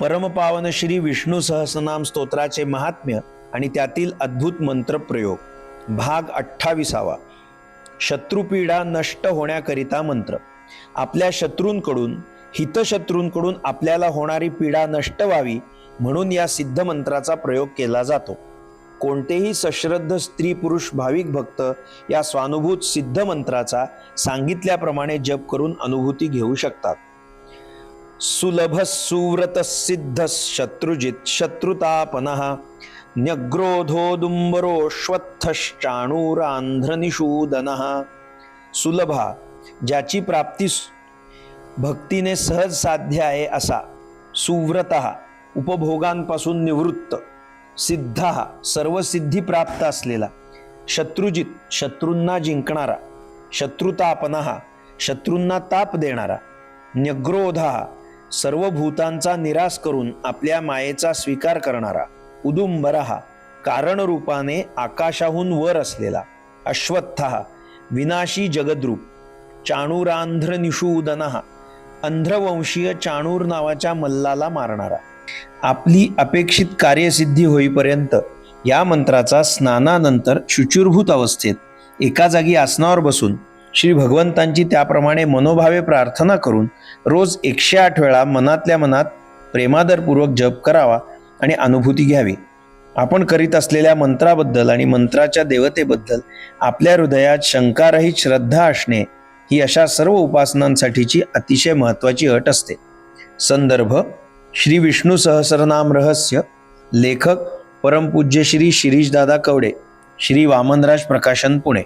परमपावन श्री विष्णू सहस्रनाम स्तोत्राचे महात्म्य आणि त्यातील अद्भुत मंत्रप्रयोग भाग अठ्ठावीसावा. शत्रुपीडा नष्ट होण्याकरिता मंत्र. आपल्या शत्रूंकडून हितशत्रूंकडून आपल्याला होणारी पीडा नष्ट व्हावी म्हणून या सिद्ध मंत्राचा प्रयोग केला जातो. कोणतेही सश्रद्ध स्त्री पुरुष भाविक भक्त या स्वानुभूत सिद्ध मंत्राचा सांगितल्याप्रमाणे जप करून अनुभूती घेऊ शकतात. सुलभ सुव्रत सिद्ध शत्रुजित शत्रुतापन न्यग्रोधोदुंबरोश्वत्थश्चाणूरांध्रनिषूदनः सुलभा ज्याची प्राप्ती भक्तीने सहज साध्य आहे असा. सुव्रत उपभोगांपासून निवृत्त सिद्ध सर्व सिद्धी प्राप्त असलेला शत्रुजित शत्रूंना जिंकणारा शत्रुतापनः शत्रूंना ताप देणारा न्यग्रोध सर्व भूतांचा निराश करून आपल्या मायेचा स्वीकार करणारा उदुंबर कारणरूपाने आकाशाहून वर असलेला अश्वत्थ विनाशी जगद्रूप चाणूरांध्र निषूदन अंध्रवंशीय चाणूर नावाच्या मल्लाला मारणारा आपली अपेक्षित कार्यसिद्धी होईपर्यंत या मंत्राचा स्नानानंतर शुचिरभूत अवस्थेत एका जागी आसनावर बसून श्री भगवंतांची त्याप्रमाणे मनोभावे प्रार्थना करून रोज एकशे आठ वेळा मनातल्या मनात प्रेमादरपूर्वक जप करावा आणि अनुभूती घ्यावी. आपण करीत असलेल्या मंत्राबद्दल आणि मंत्राच्या देवतेबद्दल आपल्या हृदयात शंकारहित श्रद्धा असणे ही अशा सर्व उपासनांसाठीची अतिशय महत्त्वाची अट असते. संदर्भ श्री विष्णू सहस्रनाम रहस्य लेखक परमपूज्य श्री शिरीषदादा कवडे श्री वामनराज प्रकाशन पुणे.